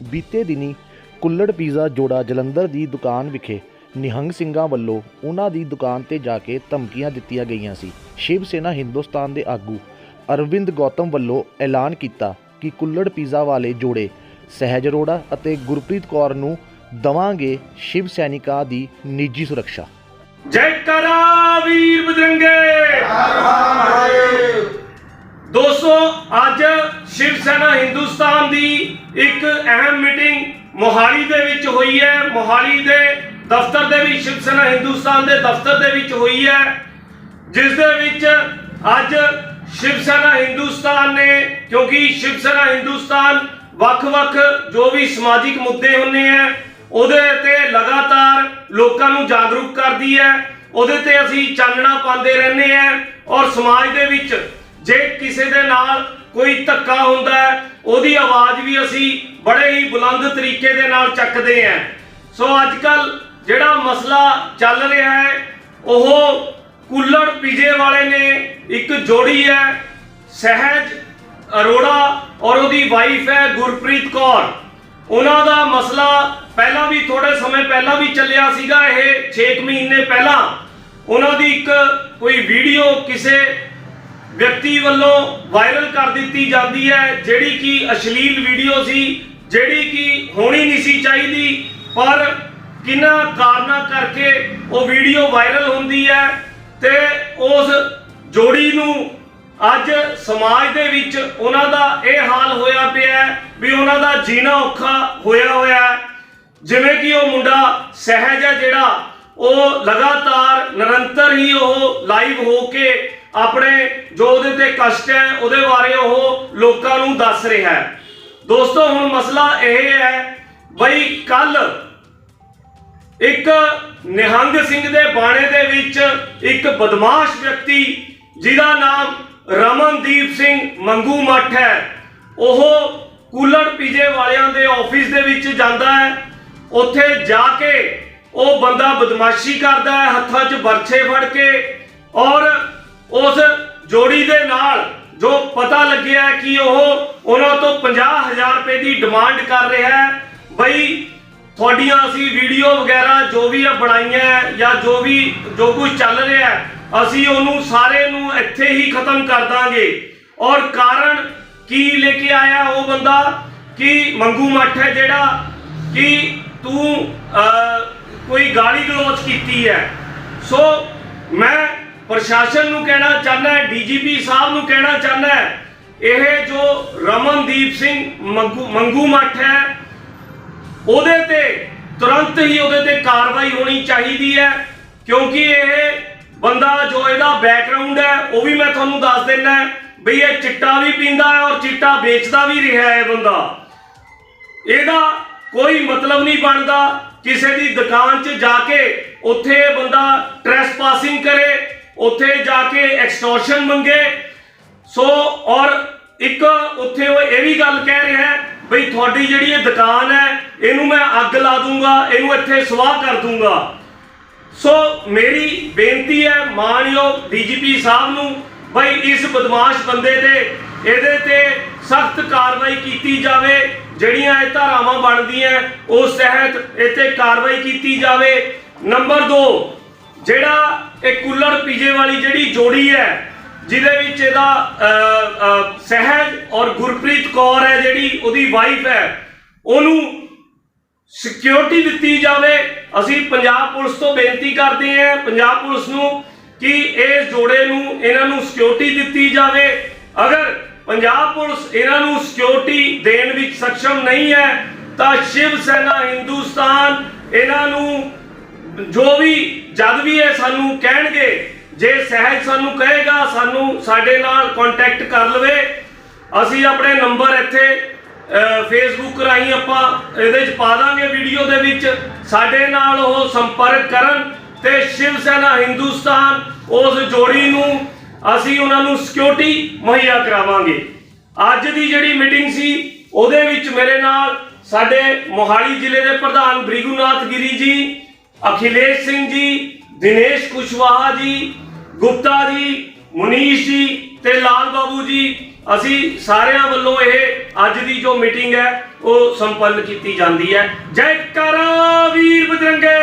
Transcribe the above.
ਬੀਤੇ ਦਿਨੀ ਕੁੱਲੜ ਪੀਜ਼ਾ ਜੋੜਾ ਜਲੰਧਰ ਦੀ ਦੁਕਾਨ ਵਿਖੇ ਨਿਹੰਗ ਸਿੰਘਾਂ ਵੱਲੋਂ ਉਹਨਾਂ ਦੀ ਦੁਕਾਨ ਤੇ ਜਾ ਕੇ ਧਮਕੀਆਂ ਦਿੱਤੀਆਂ ਗਈਆਂ ਸੀ। ਸ਼ਿਵ ਸੈਨਾ ਹਿੰਦੁਸਤਾਨ ਦੇ ਆਗੂ ਅਰਵਿੰਦ ਗੌਤਮ ਵੱਲੋਂ ਐਲਾਨ ਕੀਤਾ ਕਿ ਕੁੱਲੜ ਪੀਜ਼ਾ ਵਾਲੇ ਜੋੜੇ ਸਹਿਜ ਅਰੋੜਾ ਅਤੇ ਗੁਰਪ੍ਰੀਤ ਕੌਰ ਨੂੰ ਦਵਾਂਗੇ ਸ਼ਿਵ ਸੈਨਿਕਾਂ ਦੀ ਨਿੱਜੀ ਸੁਰੱਖਿਆ। ਜੈਕਾਰਾ ਵੀਰ ਬਜਰੰਗੇ! ਦੋਸਤੋ ਅੱਜ ਸ਼ਿਵ ਸੈਨਾ ਹਿੰਦੁਸਤਾਨ ਇੱਕ ਅਹਿਮ ਮੀਟਿੰਗ ਮੋਹਾਲੀ ਦੇ ਵਿੱਚ ਹੋਈ ਹੈ। ਮੋਹਾਲੀ ਦੇ ਦਫ਼ਤਰ ਦੇ ਵਿੱਚ ਸ਼ਿਵ ਸੈਨਾ ਹਿੰਦੁਸਤਾਨ ਦੇ ਦਫ਼ਤਰ ਦੇ ਵਿੱਚ ਹੋਈ ਹੈ। ਜਿਸ ਦੇ ਵਿੱਚ ਅੱਜ ਸ਼ਿਵ ਸੈਨਾ ਹਿੰਦੁਸਤਾਨ ਨੇ, ਕਿਉਂਕਿ ਸ਼ਿਵ ਸੈਨਾ ਹਿੰਦੁਸਤਾਨ ਵੱਖ-ਵੱਖ ਜੋ ਵੀ ਸਮਾਜਿਕ ਮੁੱਦੇ ਹੁੰਦੇ ਆ, ਉਹਦੇ ਤੇ ਲਗਾਤਾਰ ਲੋਕਾਂ ਨੂੰ ਜਾਗਰੂਕ ਕਰਦੀ ਹੈ। ਉਹਦੇ ਤੇ ਅਸੀਂ ਚਾਨਣਾ ਪਾਉਂਦੇ ਰਹਿੰਦੇ ਆ ਔਰ ਸਮਾਜ ਦੇ ਵਿੱਚ ਜੇ ਕਿਸੇ ਦੇ ਨਾਲ ਕੋਈ ਧੱਕਾ ਹੁੰਦਾ ਉਹਦੀ ਆਵਾਜ਼ ਵੀ ਅਸੀਂ ਬੜੇ ਹੀ ਬੁਲੰਦ ਤਰੀਕੇ ਦੇ ਨਾਲ ਚੱਕਦੇ ਆ ਸੋ ਅੱਜ ਕੱਲ ਜਿਹੜਾ ਮਸਲਾ ਚੱਲ ਰਿਹਾ ਹੈ, ਉਹ ਕੁੱਲੜ ਪੀਜੇ ਵਾਲੇ ਨੇ ਇੱਕ ਜੋੜੀ ਹੈ, ਸਹਿਜ ਅਰੋੜਾ ਔਰ ਉਹਦੀ ਵਾਈਫ ਹੈ ਗੁਰਪ੍ਰੀਤ ਕੌਰ। ਉਹਨਾਂ ਦਾ ਮਸਲਾ ਪਹਿਲਾਂ ਵੀ ਥੋੜੇ ਸਮੇਂ ਪਹਿਲਾਂ ਵੀ ਚੱਲਿਆ ਸੀਗਾ, ਇਹ 6 ਮਹੀਨੇ ਪਹਿਲਾਂ। ਉਹਨਾਂ ਦੀ ਇੱਕ ਕੋਈ ਵੀਡੀਓ ਕਿਸੇ ਵਿਅਕਤੀ ਵੱਲੋਂ ਵਾਇਰਲ ਕਰ ਦਿੱਤੀ ਜਾਂਦੀ ਹੈ, ਜਿਹੜੀ ਕਿ ਅਸ਼ਲੀਲ ਵੀਡੀਓ ਸੀ, ਜਿਹੜੀ ਕਿ ਹੋਣੀ ਨਹੀਂ ਸੀ ਚਾਹੀਦੀ, ਪਰ ਕਿੰਨਾ ਕਾਰਨਾਂ ਕਰਕੇ ਉਹ ਵੀਡੀਓ ਵਾਇਰਲ ਹੁੰਦੀ ਹੈ ਤੇ ਉਸ ਜੋੜੀ ਨੂੰ ਅੱਜ ਸਮਾਜ ਦੇ ਵਿੱਚ ਉਹਨਾਂ ਦਾ ਇਹ ਹਾਲ ਹੋਇਆ ਪਿਆ ਵੀ ਉਹਨਾਂ ਦਾ ਜੀਣਾ ਔਖਾ ਹੋਇਆ ਹੋਇਆ ਜਿਵੇਂ ਕਿ ਉਹ ਮੁੰਡਾ ਸਹਿਜ ਹੈ ਜਿਹੜਾ, ਉਹ ਲਗਾਤਾਰ ਨਿਰੰਤਰ ਹੀ ਉਹ ਲਾਈਵ ਹੋ ਕੇ ਆਪਣੇ ਜੋ ਉਹਦੇ ਤੇ ਕਸ਼ਟ ਹੈ, ਉਹਦੇ ਬਾਰੇ ਉਹ ਲੋਕਾਂ ਨੂੰ ਦੱਸ ਰਿਹਾ ਹੈ। ਦੋਸਤੋ, ਹੁਣ ਮਸਲਾ ਇਹ ਹੈ, ਬਈ ਕੱਲ ਇੱਕ ਨਿਹੰਗ ਸਿੰਘ ਦੇ ਬਾਣੇ ਦੇ ਵਿੱਚ ਇੱਕ ਬਦਮਾਸ਼ ਵਿਅਕਤੀ, ਜਿਹਦਾ ਨਾਮ ਰਮਨਦੀਪ ਸਿੰਘ ਮੰਗੂ ਮੱਠ ਹੈ, ਉਹ ਕੂਲੜ ਪੀਜੇ ਵਾਲਿਆਂ ਦੇ ਆਫਿਸ ਦੇ ਵਿੱਚ ਜਾਂਦਾ ਹੈ। ਉੱਥੇ ਜਾ ਕੇ ਉਹ ਬੰਦਾ ਬਦਮਾਸ਼ੀ ਕਰਦਾ ਹੈ, ਹੱਥਾਂ 'ਚ ਬਰਛੇ ਫੜ ਕੇ ਔਰ ਉਸ ਜੋੜੀ ਦੇ ਨਾਲ ਜੋ ਪਤਾ ਲੱਗਿਆ ਕਿ ਉਹ ਉਹਨਾਂ ਤੋਂ 50000 ਰੁਪਏ ਦੀ ਡਿਮਾਂਡ ਕਰ ਰਿਹਾ ਹੈ। ਬਈ, ਤੁਹਾਡੀਆਂ ਅਸੀਂ ਵੀਡੀਓ ਵਗੈਰਾ ਜੋ ਵੀ ਆ ਬਣਾਈਆਂ ਹੈ ਜਾਂ ਜੋ ਵੀ, ਜੋ ਕੁਝ ਚੱਲ ਰਿਹਾ ਅਸੀਂ ਉਹਨੂੰ ਸਾਰੇ ਨੂੰ ਇੱਥੇ ਹੀ ਖਤਮ ਕਰ ਦਾਂਗੇ। ਔਰ ਕਾਰਨ ਕੀ ਲੈ ਕੇ ਆਇਆ ਉਹ ਬੰਦਾ? ਕਿ ਮੰਗੂ ਮੱਠ ਹੈ ਜਿਹੜਾ ਕਿ ਤੂੰ ਕੋਈ ਗਾਲੀ ਗਲੋਚ ਕੀਤੀ ਹੈ। ਸੋ ਮੈਂ ਪ੍ਰਸ਼ਾਸਨ ਨੂੰ ਕਹਿਣਾ ਚਾਹੁੰਦਾ ਹੈ, ਡੀਜੀਪੀ ਸਾਹਿਬ ਨੂੰ ਕਹਿਣਾ ਚਾਹੁੰਦਾ ਹੈ, ਇਹ ਜੋ ਰਮਨਦੀਪ ਸਿੰਘ ਮੰਗੂ ਮੰਗੂ ਮੱਠ ਹੈ, ਉਹਦੇ ਤੇ ਤੁਰੰਤ ਹੀ ਉਹਦੇ ਤੇ ਕਾਰਵਾਈ ਹੋਣੀ ਚਾਹੀਦੀ ਹੈ, ਕਿਉਂਕਿ ਇਹ ਬੰਦਾ ਜੋ ਇਹਦਾ ਬੈਕਗ੍ਰਾਉਂਡ ਹੈ, ਉਹ ਵੀ ਮੈਂ ਤੁਹਾਨੂੰ ਦੱਸ ਦਿੰਦਾ ਬਈ ਇਹ ਚਿੱਟਾ ਵੀ ਪੀਂਦਾ ਹੈ ਔਰ ਚਿੱਟਾ ਵੇਚਦਾ ਵੀ ਰਿਹਾ ਹੈ ਇਹ ਬੰਦਾ। ਇਹਦਾ ਕੋਈ ਮਤਲਬ ਨਹੀਂ ਬਣਦਾ, ਕਿਸੇ ਦੀ ਦੁਕਾਨ 'ਚ ਜਾ ਕੇ ਉੱਥੇ ਇਹ ਬੰਦਾ ਟ੍ਰੈਸਪਾਸਿੰਗ ਕਰੇ ਉੱਥੇ ਜਾ ਕੇ ਐਕਸਟੋਰਸ਼ਨ ਮੰਗੇ। ਸੋ, ਔਰ ਇੱਕ ਉੱਥੇ ਉਹ ਇਹ ਵੀ ਗੱਲ ਕਹਿ ਰਿਹਾ ਹੈ, ਬਈ ਤੁਹਾਡੀ ਜਿਹੜੀ ਇਹ ਦੁਕਾਨ ਹੈ, ਇਹਨੂੰ ਮੈਂ ਅੱਗ ਲਾ ਦੂੰਗਾ, ਇਹਨੂੰ ਇੱਥੇ ਸਵਾਹ ਕਰ ਦੂੰਗਾ। ਸੋ, ਮੇਰੀ ਬੇਨਤੀ ਹੈ, ਮਾਨਯੋਗ ਡੀਜੀਪੀ ਸਾਹਿਬ ਨੂੰ, ਬਈ ਇਸ ਬਦਮਾਸ਼ ਬੰਦੇ ਤੇ, ਇਹਦੇ ਤੇ ਸਖਤ ਕਾਰਵਾਈ ਕੀਤੀ ਜਾਵੇ। ਜਿਹੜੀਆਂ ਇਹ ਧਾਰਾਵਾਂ ਬਣਦੀਆਂ ਉਸ ਤਹਿਤ ਇੱਥੇ ਕਾਰਵਾਈ ਕੀਤੀ ਜਾਵੇ। ਨੰਬਰ 2 ਜਿਹੜਾ ਇਹ ਕੁੱਲੜ ਪੀਜੇ ਵਾਲੀ ਜਿਹੜੀ ਜੋੜੀ ਹੈ, ਜਿਹਦੇ ਵਿੱਚ ਇਹਦਾ ਸਹਿਜ ਔਰ ਗੁਰਪ੍ਰੀਤ ਕੌਰ ਹੈ ਜਿਹੜੀ, ਉਹਦੀ ਵਾਈਫ ਹੈ, ਉਹਨੂੰ ਸਿਕਿਉਰਿਟੀ ਦਿੱਤੀ ਜਾਵੇ। ਅਸੀਂ ਪੰਜਾਬ ਪੁਲਿਸ ਤੋਂ ਬੇਨਤੀ ਕਰਦੇ ਹਾਂ, ਪੰਜਾਬ ਪੁਲਿਸ ਨੂੰ ਕਿ ਇਸ ਜੋੜੇ ਨੂੰ ਇਹਨਾਂ ਨੂੰ ਸਿਕਿਉਰਿਟੀ ਦਿੱਤੀ ਜਾਵੇ। ਅਗਰ ਪੰਜਾਬ ਪੁਲਿਸ ਇਹਨਾਂ ਨੂੰ ਸਿਕਿਉਰਿਟੀ ਦੇਣ ਵਿੱਚ ਸક્ષਮ ਨਹੀਂ ਹੈ, ਤਾਂ ਸ਼ਿਵ ਸੈਨਾ ਹਿੰਦੁਸਤਾਨ ਇਹਨਾਂ ਨੂੰ ਜੋ ਵੀ ਜਦ ਵੀ ਇਹ ਸਾਨੂੰ ਕਹਿਣਗੇ, ਜੇ ਸਹਿਜ ਸਾਨੂੰ ਕਹੇਗਾ, ਸਾਨੂੰ ਸਾਡੇ ਨਾਲ ਕੰਟੈਕਟ ਕਰ ਲਵੇ। ਅਸੀਂ ਆਪਣੇ ਨੰਬਰ ਇੱਥੇ ਫੇਸਬੁੱਕ ਰਾਹੀਂ ਆਪਾਂ ਇਹਦੇ ਚ ਪਾ ਦਾਂਗੇ ਵੀਡੀਓ ਦੇ ਵਿੱਚ। ਸਾਡੇ ਨਾਲ ਉਹ ਸੰਪਰਕ ਕਰਨ ਤੇ ਸ਼ਿਵ ਸੈਨਾ ਹਿੰਦੁਸਤਾਨ ਉਸ ਜੋੜੀ ਨੂੰ ਅਸੀਂ ਉਹਨਾਂ ਨੂੰ ਸਿਕਿਉਰਿਟੀ ਮੁਹੱਈਆ ਕਰਾਵਾਂਗੇ। ਅੱਜ ਦੀ ਜਿਹੜੀ ਮੀਟਿੰਗ ਸੀ, ਉਹਦੇ ਵਿੱਚ ਮੇਰੇ ਨਾਲ ਸਾਡੇ ਮੋਹਾਲੀ ਜ਼ਿਲ੍ਹੇ ਦੇ ਪ੍ਰਧਾਨ ਬ੍ਰਿਗੂਨਾਥ ਗਿਰੀ ਜੀ ਅਖਿਲੇਸ਼ ਸਿੰਘ ਜੀ, ਦਿਨੇਸ਼ ਕੁਸ਼ਵਾਹਾ ਜੀ, ਗੁਪਤਾ ਜੀ, ਮੁਨੀਸ਼ ਜੀ ਤੇ ਲਾਲ ਬਾਬੂ ਜੀ, ਅਸੀਂ ਸਾਰਿਆਂ ਵੱਲੋਂ ਇਹ ਅੱਜ ਦੀ ਜੋ ਮੀਟਿੰਗ ਹੈ, ਉਹ ਸੰਪੰਨ ਕੀਤੀ ਜਾਂਦੀ ਹੈ। ਜੈ ਜੈਕਾਰਾ ਵੀਰ ਬਜਰੰਗੇ!